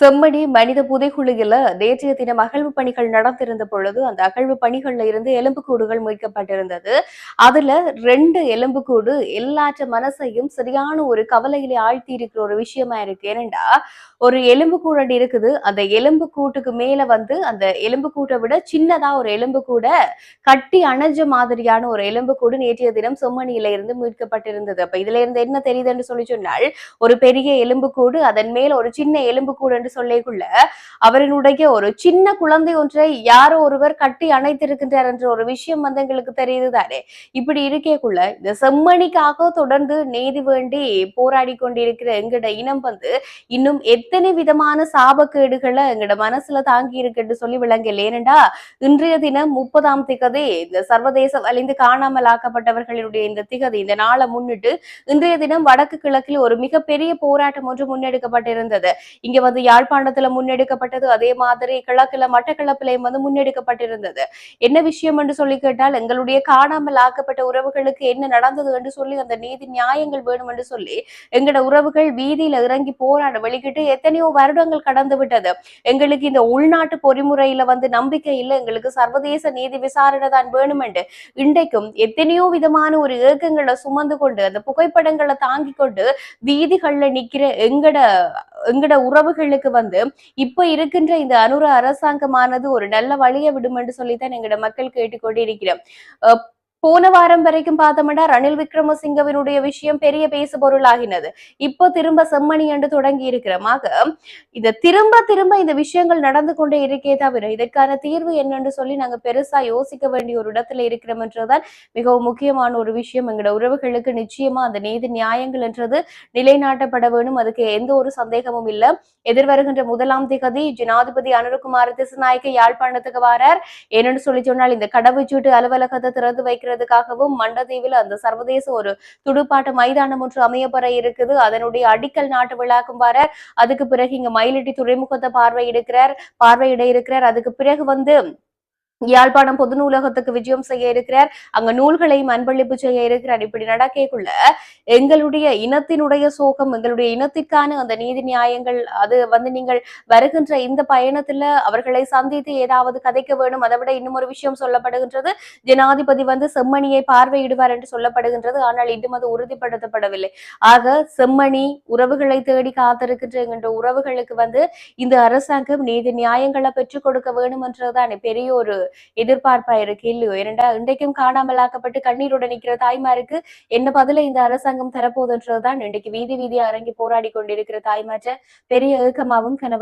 செம்மணி மனித புதைக்குழியில நேற்றைய தினம் அகழ்வு பணிகள் நடந்திருந்த பொழுது அந்த அகழ்வு பணிகள்ல இருந்து எலும்புக்கூடுகள் மீட்கப்பட்டிருந்தது. அதுல ரெண்டு எலும்புக்கூடு எல்லாற்ற மனசையும் சரியான ஒரு கவலையிலே ஆழ்த்தி இருக்கிற ஒரு விஷயமா இருக்கு. ஏனென்றா ஒரு எலும்புக்கூடு இருக்குது. அந்த எலும்புக்கூட்டுக்கு மேல வந்து அந்த எலும்புக்கூட்டை விட சின்னதா ஒரு எலும்புக்கூட கட்டி அணைஞ்ச மாதிரியான ஒரு எலும்புக்கூடு நேற்றைய தினம் செம்மணியில இருந்து மீட்கப்பட்டிருந்தது. அப்ப இதுல இருந்து என்ன தெரியுதுன்னு சொல்லி சொன்னால் ஒரு பெரிய எலும்புக்கூடு அதன் மேல ஒரு சின்ன எலும்புக்கூடு என்று சொல்லிக்குள்ள அவரினுடைய ஒரு சின்ன குழந்தை ஒன்றை யாரோ ஒருவர் கட்டி அணைத்திருக்கின்றார் என்ற ஒரு விஷயம் வந்து எங்களுக்கு தெரியுது தானே இப்படி இருக்கேக்குள்ள இந்த செம்மணிக்காக தொடர்ந்து நீதி வேண்டி போராடி கொண்டிருக்கிற எங்கட இனம் வந்து இன்னும் எத்தனை விதமான சாபக்கேடுகளை எங்கட மனசுல தாங்கி இருக்குன்னு சொல்லி விளங்கல. ஏனண்டா இன்றைய தினம் முப்பதாம் திகதி இந்த சர்வதேச வலிந்து காணாமல் ஆக்கப்பட்டவர்களுடைய இந்த திகதி இந்த நாளை முன்னிட்டு இன்றைய தினம் வடக்கு கிழக்கில் ஒரு மிகப்பெரிய போராட்டம் ஒன்று முன்னெடுக்கப்பட்டிருந்தது. இங்க வந்து யார் யாழ்ப்பாணத்துல முன்னெடுக்கப்பட்டது அதே மாதிரி கிழக்குல மட்டக்களப்பிலையும் வந்து முன்னெடுக்கப்பட்டிருந்தது. என்ன விஷயம் என்று சொல்லி கேட்டால் எங்களுடைய காணாமல் ஆக்கப்பட்ட உறவுகளுக்கு என்ன நடந்தது என்று சொல்லி அந்த நீதி நியாயங்கள் வேணும் என்று சொல்லி எங்களோட உறவுகள் வீதியில இறங்கி போராட வெளிக்கிட்டு எத்தனையோ வருடங்கள் கடந்து விட்டது. எங்களுக்கு இந்த உள்நாட்டு பொறிமுறையில வந்து நம்பிக்கை இல்லை எங்களுக்கு சர்வதேச நீதி விசாரணை தான் வேணும் என்று. இன்றைக்கும் எத்தனையோ விதமான ஒரு ஏக்கங்களை சுமந்து கொண்டு அந்த புகைப்படங்களை தாங்கி கொண்டு வீதிகள்ல நிக்கிற எங்கட எங்கட உறவுகளுக்கு வந்து இப்ப இருக்கின்ற இந்த அனுர அரசாங்கமானது ஒரு நல்ல வழியை விடும் என்று சொல்லித்தான் எங்கட மக்கள் கேட்டுக்கொண்டு இருக்கிறோம் அஹ் போன வாரம் வரைக்கும் பார்த்தோம்னா ரணில் விக்ரமசிங்கவினுடைய விஷயம் பெரிய பேசு பொருளாகினது இப்போ திரும்ப செம்மணி என்று தொடங்கி இருக்கிறமாக இந்த திரும்ப திரும்ப இந்த விஷயங்கள் நடந்து கொண்டே இருக்கே தவிர இதற்கான தீர்வு என்னன்னு சொல்லி நாங்க பெருசா யோசிக்க வேண்டிய ஒரு இடத்துல இருக்கிறோம் என்றுதான் மிகவும் முக்கியமான ஒரு விஷயம் எங்களோட உறவுகளுக்கு நிச்சயமா அந்த நீதி நியாயங்கள் என்றது நிலைநாட்டப்பட வேணும். அதுக்கு எந்த ஒரு சந்தேகமும் இல்ல. எதிர்வருகின்ற முதலாம் திகதி ஜனாதிபதி அனுரகுமார திசுநாயக்க யாழ்ப்பாணத்துக்கு வாரார். என்னன்னு சொல்லி சொன்னால் இந்த கடவுச்சீட்டு அலுவலகத்தை திறந்து வைக்கிறதுக்காகவும் மண்டதீவில் அந்த சர்வதேச ஒரு துடுப்பாட்ட மைதானம் ஒன்று அமையப்பெற இருக்குது. அதனுடைய அடிக்கல் நாட்டு விழாக்கும் வாரார் அதுக்கு பிறகு இங்க மயிலட்டி துறைமுகத்தை பார்வையிடுக்கிறார் பார்வையிட இருக்கிறார். அதுக்கு பிறகு வந்து யாழ்ப்பாணம் பொது நூலகத்துக்கு விஜயம் செய்ய இருக்கிறார். அங்க நூல்களையும் அன்பளிப்பு செய்ய இருக்கிறார். இப்படி நடக்கக்குள்ள எங்களுடைய இனத்தினுடைய சோகம் எங்களுடைய இனத்திற்கான அந்த நீதி நியாயங்கள் அது வந்து நீங்கள் வருகின்ற இந்த பயணத்துல அவர்களை சந்தித்து ஏதாவது கதைக்க வேணும் அதை விட இன்னும் ஒரு விஷயம் சொல்லப்படுகின்றது. ஜனாதிபதி வந்து செம்மணியை பார்வையிடுவார் என்று சொல்லப்படுகின்றது. ஆனால் இன்னும் அது உறுதிப்படுத்தப்படவில்லை. ஆக செம்மணி உறவுகளை தேடி காத்திருக்கின்ற என்கின்ற உறவுகளுக்கு வந்து இந்த அரசாங்கம் நீதி நியாயங்களை பெற்றுக் கொடுக்க வேணும் என்றுதான் பெரிய ஒரு எதிர்பார்ப்பா இருக்கு? இல்லையோ? இரண்டா இன்றைக்கும் காணாமலாக்கப்பட்டு கண்ணீருடன் நிற்கிற தாய்மாருக்கு என்ன பதில இந்த அரசாங்கம் தரப்போதுன்றதுதான் இன்றைக்கு வீதி வீதியா இறங்கி போராடி கொண்டிருக்கிற தாய்மாற்ற பெரிய ஏக்கமாவும் கனவா